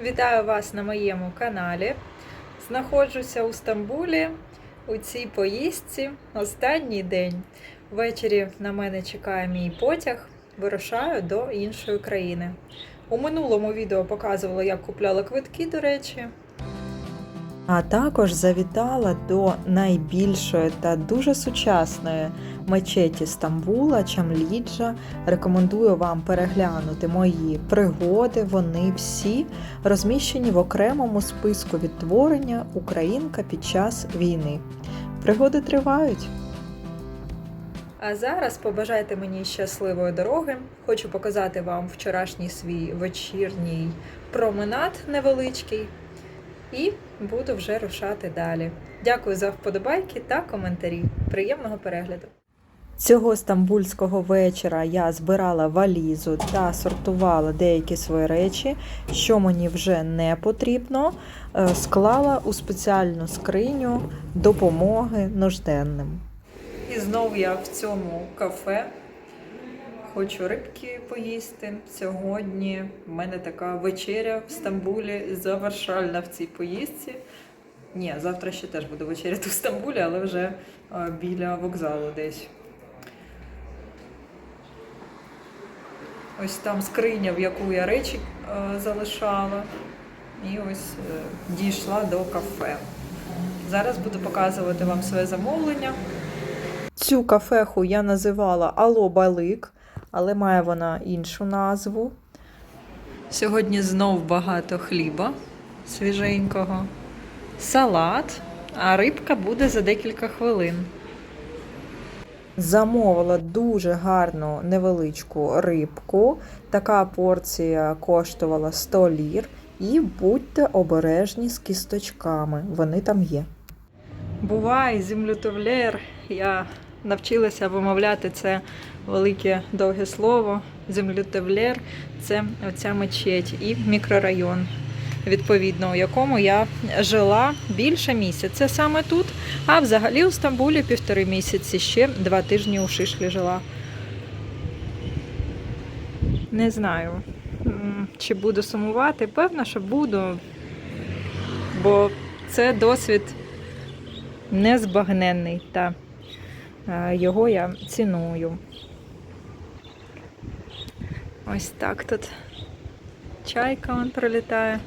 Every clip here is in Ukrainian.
Вітаю вас на моєму каналі. Знаходжуся у Стамбулі у цій поїздці останній день. Ввечері на мене чекає мій потяг. Вирушаю до іншої країни. У минулому відео показувала, як купляла квитки, до речі. А також завітала до найбільшої та дуже сучасної мечеті Стамбула Чамліджа. Рекомендую вам переглянути мої пригоди. Вони всі розміщені в окремому списку відтворення Українка під час війни. Пригоди тривають. А зараз побажайте мені щасливої дороги. Хочу показати вам вчорашній свій вечірній променад невеличкий. І буду вже рушати далі. Дякую за вподобайки та коментарі. Приємного перегляду! Цього стамбульського вечора я збирала валізу та сортувала деякі свої речі, що мені вже не потрібно, е, склала у спеціальну скриню допомоги нужденним. І знову я в цьому кафе. Хочу рибки поїсти. Сьогодні в мене така вечеря в Стамбулі завершальна в цій поїздці. Ні, завтра ще теж буду вечеряти в Стамбулі, але вже е, біля вокзалу десь. Ось там скриня, в яку я речі е, залишала. І ось е, дійшла до кафе. Зараз буду показувати вам своє замовлення. Цю кафеху я називала Ало Балик, але має вона іншу назву. Сьогодні знов багато хліба свіженького, салат, а рибка буде за декілька хвилин. Замовила дуже гарну невеличку рибку. Така порція коштувала 100 лір. І будьте обережні з кісточками, вони там є. Бувай, землютовлєр. Я навчилася вимовляти це велике довге слово. Землютовлєр це оця мечеть і мікрорайон, відповідно, у якому я жила більше місяця. Це саме тут. А взагалі у Стамбулі півтори місяці ще два тижні у Шишлі жила. Не знаю, чи буду сумувати. Певно, що буду, бо це досвід незбагненний, та його я ціную. Ось так тут чайка он пролітає.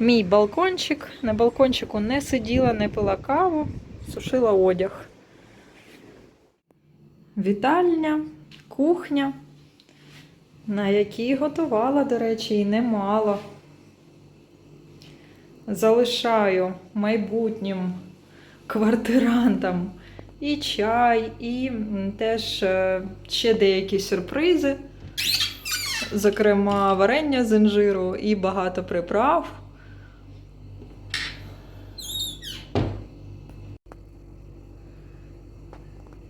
Мій балкончик. На балкончику не сиділа, не пила каву, сушила одяг. Вітальня, кухня, на якій готувала, до речі, і немало. Залишаю майбутнім квартирантам і чай, і теж е, ще деякі сюрпризи, зокрема, варення з інжиру і багато приправ.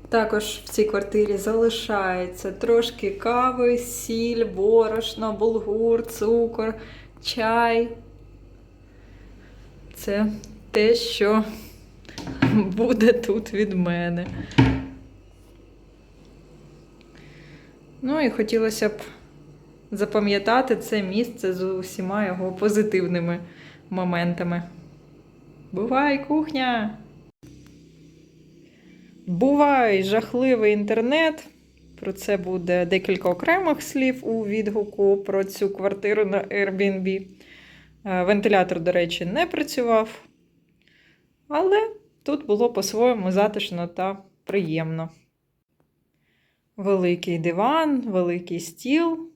Також в цій квартирі залишається трошки кави, сіль, борошно, булгур, цукор, чай. Це те, що буде тут від мене. Ну і хотілося б запам'ятати це місце з усіма його позитивними моментами. Бувай, кухня! Бувай жахливий інтернет. Про це буде декілька окремих слів у відгуку про цю квартиру на Airbnb. Е, Вентилятор, до речі, не працював. Але тут було по-своєму затишно та приємно. Великий диван, великий стіл,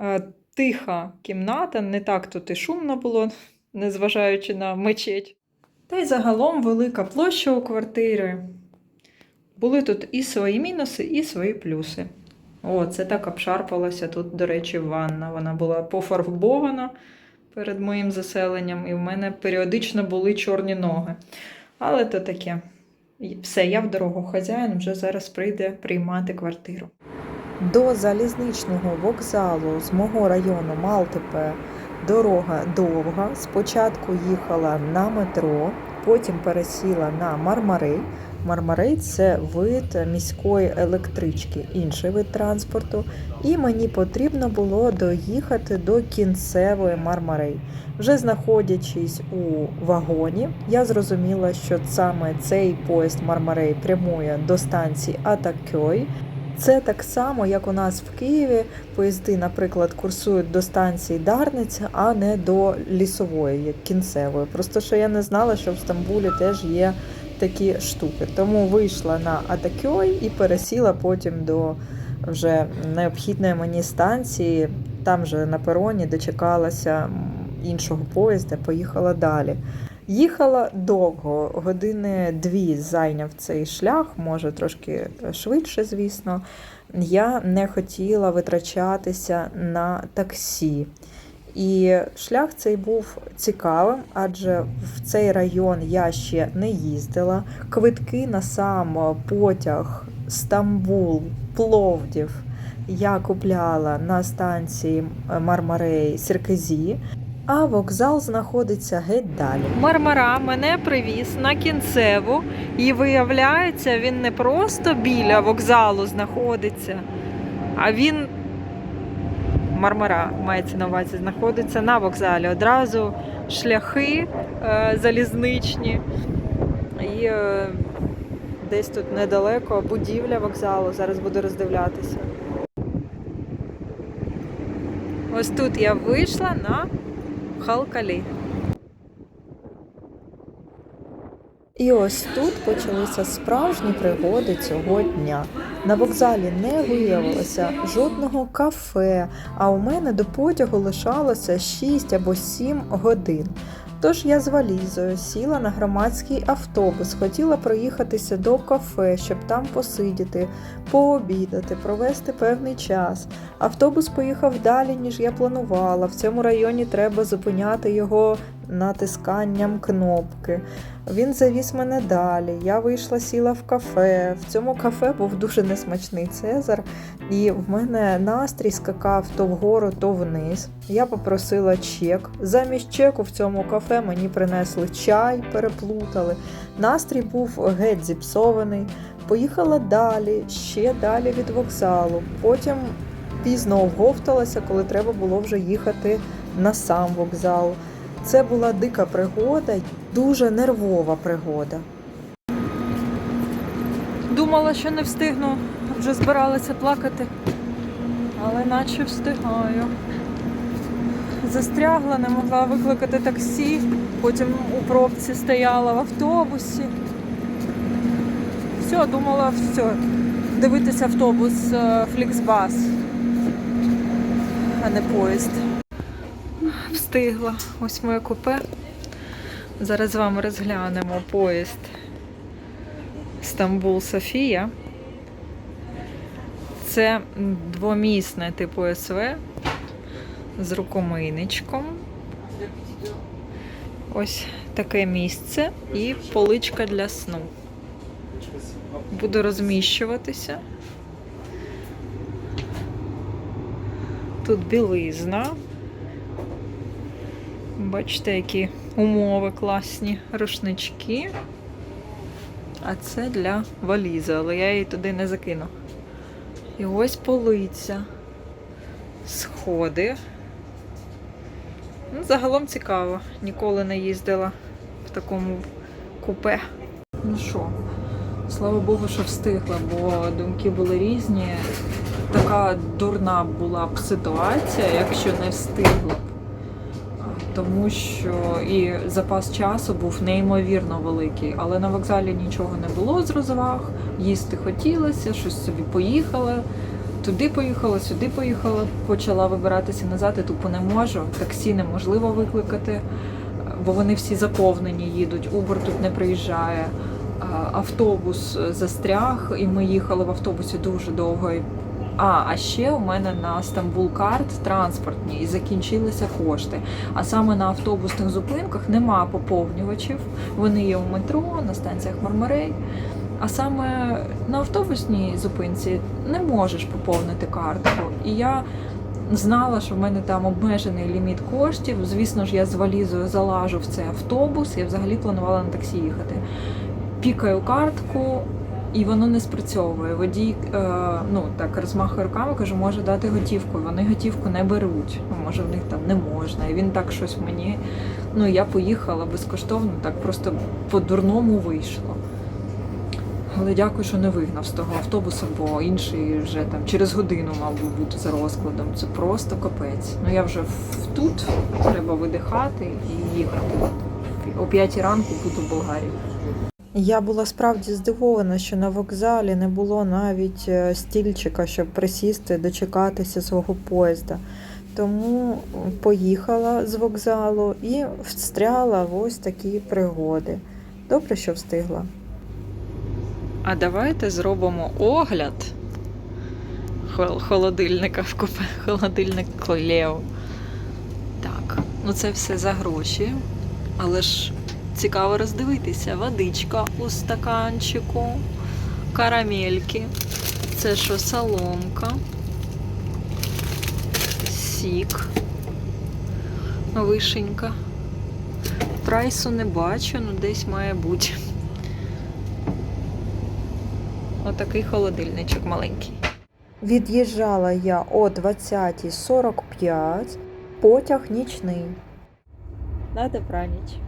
е, тиха кімната, не так тут і шумно було, незважаючи на мечеть. Та й загалом велика площа у квартирі. Були тут і свої мінуси, і свої плюси. О, це так обшарпалася тут, до речі, ванна. Вона була пофарбована перед моїм заселенням, і в мене періодично були чорні ноги. Але то таке. Все, я в дорогу. Хазяїн вже зараз прийде приймати квартиру. До залізничного вокзалу з мого району Малтепе дорога довга. Спочатку їхала на метро, потім пересіла на Мармари. Мармарей це вид міської електрички, інший вид транспорту. І мені потрібно було доїхати до кінцевої Мармарей. Вже знаходячись у вагоні, я зрозуміла, що саме цей поїзд Мармарей прямує до станції Атакьой. Це так само, як у нас в Києві поїзди, наприклад, курсують до станції Дарниця, а не до лісової, як кінцевої. Просто що я не знала, що в Стамбулі теж є такі штуки. Тому вийшла на Атакьой і пересіла потім до вже необхідної мені станції. Там же на пероні дочекалася іншого поїзда, поїхала далі. Їхала довго, години дві зайняв цей шлях, може трошки швидше, звісно. Я не хотіла витрачатися на таксі. І шлях цей був цікавим, адже в цей район я ще не їздила. Квитки на сам потяг Стамбул, Пловдів я купляла на станції Мармарей Сіркезі. А вокзал знаходиться геть далі. Мармара мене привіз на кінцеву, і виявляється, він не просто біля вокзалу знаходиться, а він Мармара мається на увазі, знаходиться на вокзалі. Одразу шляхи е, залізничні. І е, десь тут недалеко будівля вокзалу. Зараз буду роздивлятися. Ось тут я вийшла на Халкалі. І ось тут почалися справжні пригоди цього дня. На вокзалі не виявилося жодного кафе, а у мене до потягу лишалося 6 або 7 годин. Тож я з валізою сіла на громадський автобус, хотіла проїхатися до кафе, щоб там посидіти, пообідати, провести певний час. Автобус поїхав далі, ніж я планувала. В цьому районі треба зупиняти його натисканням кнопки. Він завіз мене далі. Я вийшла, сіла в кафе. В цьому кафе був дуже несмачний Цезар, і в мене настрій скакав то вгору, то вниз. Я попросила чек. Замість чеку в цьому кафе мені принесли чай, переплутали. Настрій був геть зіпсований. Поїхала далі, ще далі від вокзалу. Потім пізно оговталася, коли треба було вже їхати на сам вокзал. Це була дика пригода, дуже нервова пригода. Думала, що не встигну, вже збиралася плакати, але наче встигаю. Застрягла, не могла викликати таксі, потім у пробці стояла в автобусі. Все, думала, все, дивитися автобус е, Фліксбас, а не поїзд. Встигла. Ось моє купе. Зараз з вами розглянемо поїзд Стамбул Софія. Це двомісне типу СВ з рукомийничком. Ось таке місце і поличка для сну. Буду розміщуватися. Тут білизна. Бачите, які умови класні рушнички. А це для валізи, але я її туди не закину. І ось полиця. Сходи. Ну, загалом цікаво. Ніколи не їздила в такому купе. Ну що, слава Богу, що встигла, бо думки були різні. Така дурна була б ситуація, якщо не встигла б тому що і запас часу був неймовірно великий. Але на вокзалі нічого не було з розваг, їсти хотілося, щось собі поїхала. Туди поїхала, сюди поїхала, почала вибиратися назад, і тупо не можу. Таксі неможливо викликати, бо вони всі заповнені їдуть. Убер тут не приїжджає. Автобус застряг, і ми їхали в автобусі дуже довго. А, а ще у мене на Стамбул карт транспортні і закінчилися кошти. А саме на автобусних зупинках нема поповнювачів. Вони є у метро, на станціях Мармарей. А саме на автобусній зупинці не можеш поповнити картку. І я знала, що в мене там обмежений ліміт коштів. Звісно ж, я з валізою залажу в цей автобус. Я взагалі планувала на таксі їхати. пікаю картку, і воно не спрацьовує. Водій е, ну так розмахує руками, каже, може дати готівку. Вони готівку не беруть. Ну, може, в них там не можна. І він так щось мені. Ну, я поїхала безкоштовно, так просто по-дурному вийшло. Але дякую, що не вигнав з того автобуса, бо інший вже там через годину мав би бути за розкладом. Це просто капець. Ну я вже в- тут треба видихати і їхати. О п'ятій ранку буду в Болгарії. Я була справді здивована, що на вокзалі не було навіть е, стільчика, щоб присісти, дочекатися свого поїзда. Тому поїхала з вокзалу і встряла в ось такі пригоди. Добре, що встигла. А давайте зробимо огляд холодильника в купе. Холодильник Клео. Так, ну це все за гроші. Але ж цікаво роздивитися. Водичка у стаканчику, карамельки. Це що, соломка, сік, вишенька. Прайсу не бачу, ну десь має бути. Отакий холодильничок маленький. Від'їжджала я о 20.45, потяг нічний. На добраніч.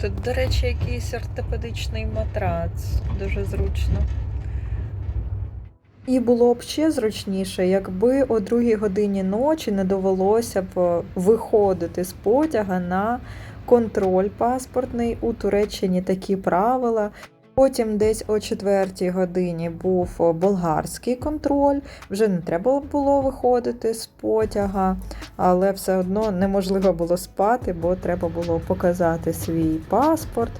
Тут, до речі, якийсь ортопедичний матрац. Дуже зручно. І було б ще зручніше, якби о другій годині ночі не довелося б виходити з потяга на контроль паспортний. У Туреччині такі правила. Потім десь о четвертій годині був болгарський контроль. Вже не треба було виходити з потяга, але все одно неможливо було спати, бо треба було показати свій паспорт.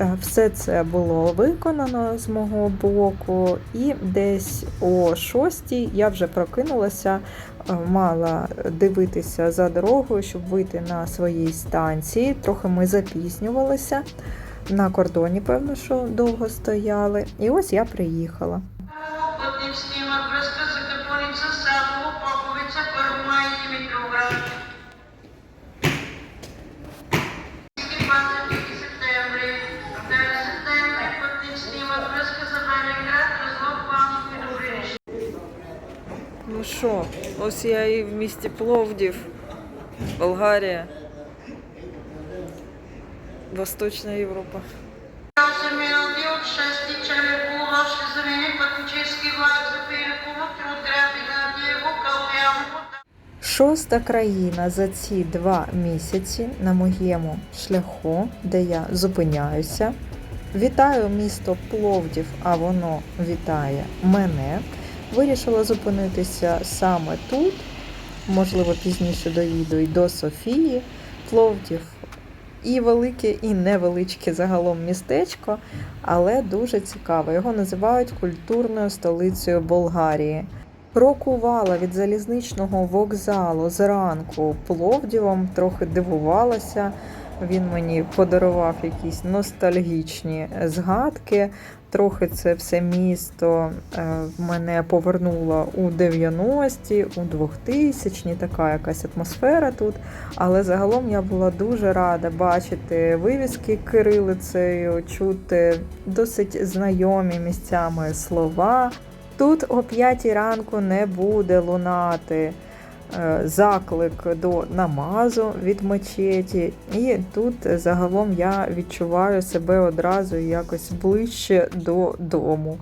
Е, Все це було виконано з мого боку, і десь о шостій я вже прокинулася, е, мала дивитися за дорогою, щоб вийти на своїй станції. Трохи ми запізнювалися На кордоні, певно, що довго стояли. І ось я приїхала. Пътнически имат връзка за Капуница, Садово, Поповица, Първомай и Димитровград. Всички пътници септември. В 9 септември пътниците имат връзка за Белеград, Разлог, Планов и Добриниш. Ну що, ось я і в місті Пловдів, Болгарія. Игнатиево, Калуяново. Шоста країна за ці два місяці на моєму шляху, де я зупиняюся. Вітаю місто Пловдів, а воно вітає мене. Вирішила зупинитися саме тут. Можливо, пізніше доїду і до Софії. Пловдів і велике, і невеличке загалом містечко, але дуже цікаве. Його називають культурною столицею Болгарії. Крокувала від залізничного вокзалу зранку Пловдівом, трохи дивувалася. Він мені подарував якісь ностальгічні згадки. Трохи це все місто е, мене повернуло у 90-ті, у 2000-ті, така якась атмосфера тут. Але загалом я була дуже рада бачити вивіски кирилицею, чути досить знайомі місцями слова. Тут о 5 ранку не буде лунати е, заклик до намазу від мечеті, і тут загалом я відчуваю себе одразу якось ближче до дому.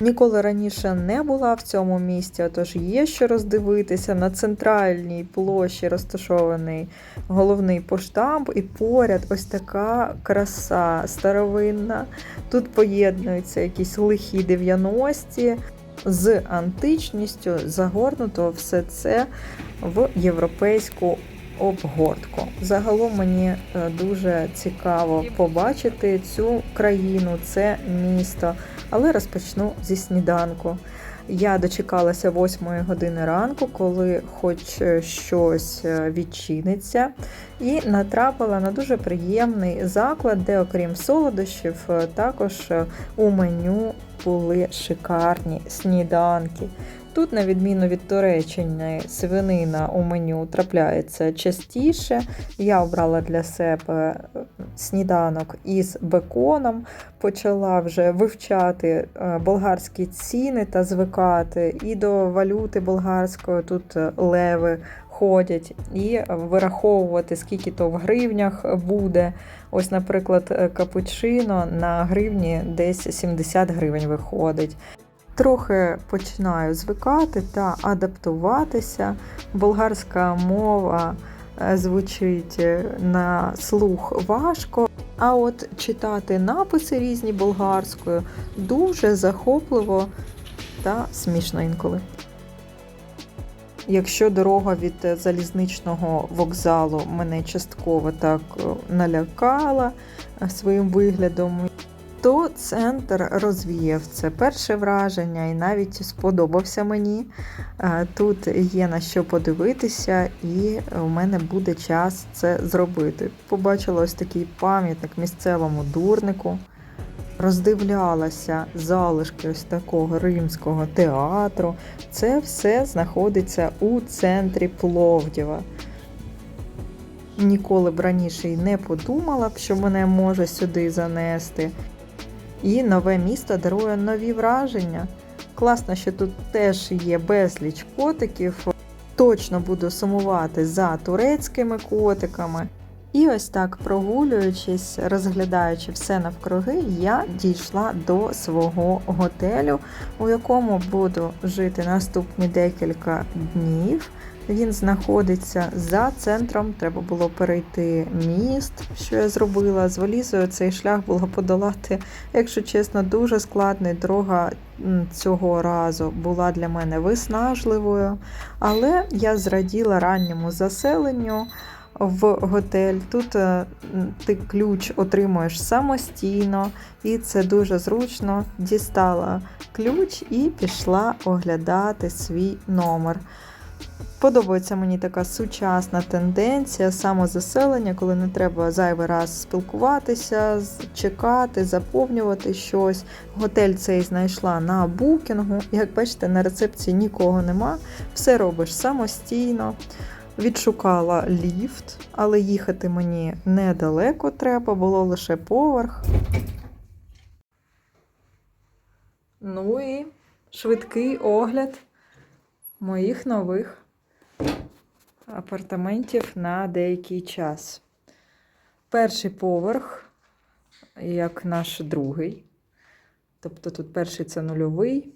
Ніколи раніше не була в цьому місті, тож є що роздивитися на центральній площі розташований головний поштамп, і поряд ось така краса старовинна. Тут поєднуються якісь лихі 90-ті з античністю, загорнуто все це в європейську обгортку. Загалом мені е, дуже цікаво побачити цю країну, це місто, але розпочну зі сніданку. Я дочекалася 8 години ранку, коли хоч е, щось е, відчиниться, і натрапила на дуже приємний заклад, де, окрім солодощів, е, також у меню були шикарні сніданки. Тут, на відміну від Туреччини, свинина у меню трапляється частіше. Я обрала для себе сніданок із беконом, почала вже вивчати е, болгарські ціни та звикати, і до валюти болгарської тут е, леви ходять, і вираховувати, скільки то в гривнях буде. Ось, наприклад, е, капучино на гривні десь 70 гривень виходить. Трохи починаю звикати та адаптуватися. Болгарська мова е, звучить е, на слух важко. А от читати написи різні болгарською дуже захопливо та смішно інколи. Якщо дорога від е, залізничного вокзалу мене частково так налякала своїм виглядом, то центр розвіяв це перше враження і навіть сподобався мені. Е, Тут є на що подивитися, і у мене буде час це зробити. Побачила ось такий пам'ятник місцевому дурнику. Роздивлялася залишки ось такого римського театру. Це все знаходиться у центрі Пловдіва. Ніколи б раніше й не подумала б, що мене може сюди занести. І нове місто дарує нові враження. Класно, що тут теж є безліч котиків. Точно буду сумувати за турецькими котиками. І ось так, прогулюючись, розглядаючи все навкруги, я дійшла до свого готелю, у якому буду жити наступні декілька днів. Він знаходиться за центром. Треба було перейти міст, що я зробила. З валізою цей шлях було подолати, якщо чесно, дуже складний. Дорога цього разу була для мене виснажливою, але я зраділа ранньому заселенню в готель. Тут е, ти ключ отримуєш самостійно, і це дуже зручно. Дістала ключ і пішла оглядати свій номер. Подобається мені така сучасна тенденція самозаселення, коли не треба зайвий раз спілкуватися, чекати, заповнювати щось. Готель цей знайшла на букінгу. Як бачите, на рецепції нікого нема. Все робиш самостійно. Відшукала ліфт, але їхати мені недалеко треба, було лише поверх. Ну і швидкий огляд моїх нових апартаментів на деякий час. Перший поверх, як наш другий. Тобто тут перший це нульовий,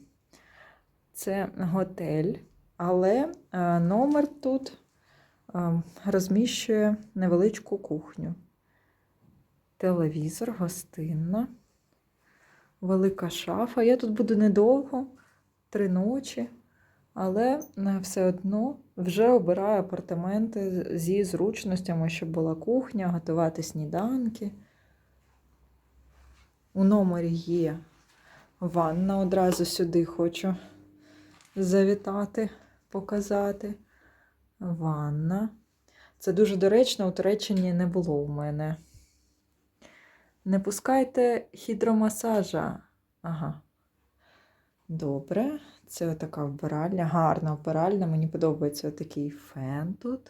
це готель, але е, номер тут е, розміщує невеличку кухню. Телевізор, гостинна, велика шафа. Я тут буду недовго, три ночі. Але е, все одно вже обираю апартаменти зі зручностями, щоб була кухня, готувати сніданки. У номері є ванна. Одразу сюди хочу завітати, показати. Ванна. Це дуже доречно, у Туреччині не було у мене. Не пускайте хідромасажа. Ага. Добре, це така вбиральня, гарна вбиральня. Мені подобається такий фен тут.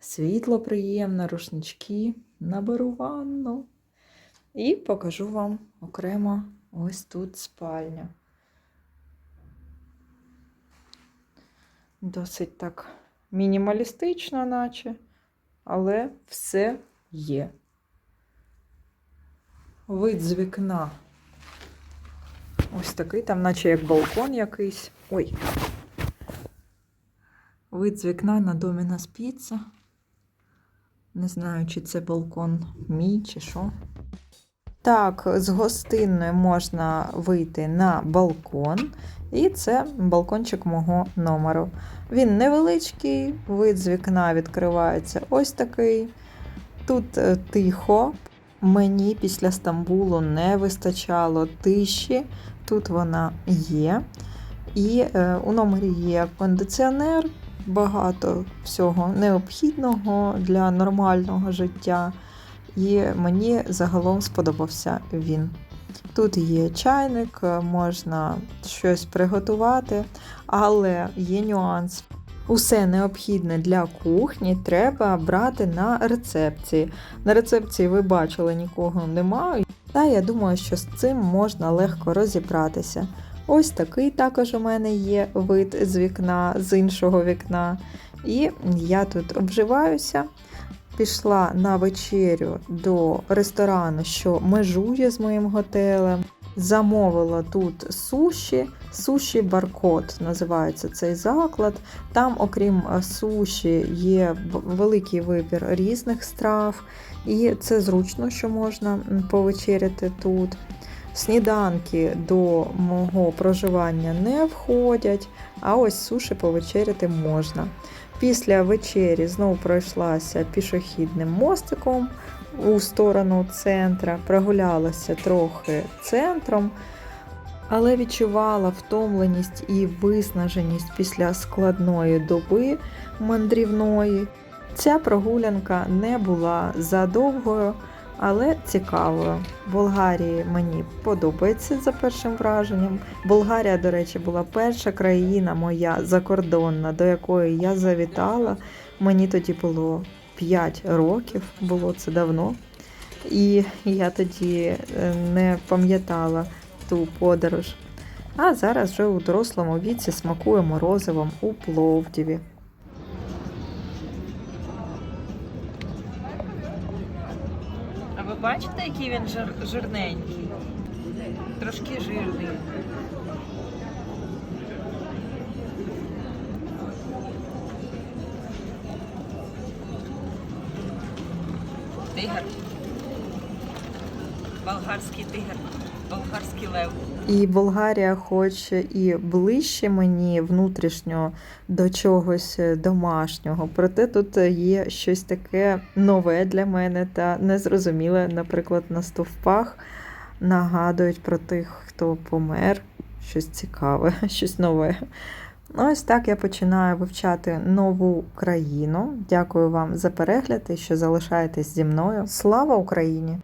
Світло приємне, рушнички. Наберу ванну. І покажу вам окремо ось тут спальня. Досить так мінімалістично, наче, але все є. Вид з вікна. Ось такий, там, наче як балкон якийсь. Ой. Вид з вікна на Домінас Піца. Не знаю, чи це балкон мій, чи що. Так, з гостинної можна вийти на балкон, і це балкончик мого номеру. Він невеличкий, вид з вікна відкривається ось такий. Тут е, тихо. Мені після Стамбулу не вистачало тиші. Тут вона є. І е, у номері є кондиціонер, багато всього необхідного для нормального життя. І мені загалом сподобався він. Тут є чайник, е, можна щось приготувати, але є нюанс. Усе необхідне для кухні треба брати на рецепції. На рецепції ви бачили, нікого немає. Та я думаю, що з цим можна легко розібратися. Ось такий також у мене є вид з вікна, з іншого вікна. І я тут обживаюся. Пішла на вечерю до ресторану, що межує з моїм готелем. Замовила тут суші, суші Баркот називається цей заклад. Там, окрім е, суші, є великий вибір різних страв, і це зручно, що можна повечеряти тут. Сніданки до мого проживання не входять, а ось суші повечеряти можна. Після вечері знову пройшлася пішохідним мостиком у сторону центра, прогулялася трохи центром, але відчувала втомленість і виснаженість після складної доби мандрівної. Ця прогулянка не була задовгою, але цікавою. Болгарії мені подобається за першим враженням. Болгарія, до речі, була перша країна моя закордонна, до якої я завітала. Мені тоді було 5 років, було це давно. І я тоді е, не пам'ятала ту подорож. А зараз вже у дорослому віці смакую морозивом у Пловдіві. А ви бачите, який він жир, жирненький? Трошки жирний. Болгарський лев. І Болгарія, хоч і ближче мені внутрішньо до чогось домашнього, проте тут є щось таке нове для мене та незрозуміле, наприклад, на стовпах нагадують про тих, хто помер. Щось цікаве, щось нове. Ну, Ось так я починаю вивчати нову країну. Дякую вам за перегляд і що залишаєтесь зі мною. Слава Україні!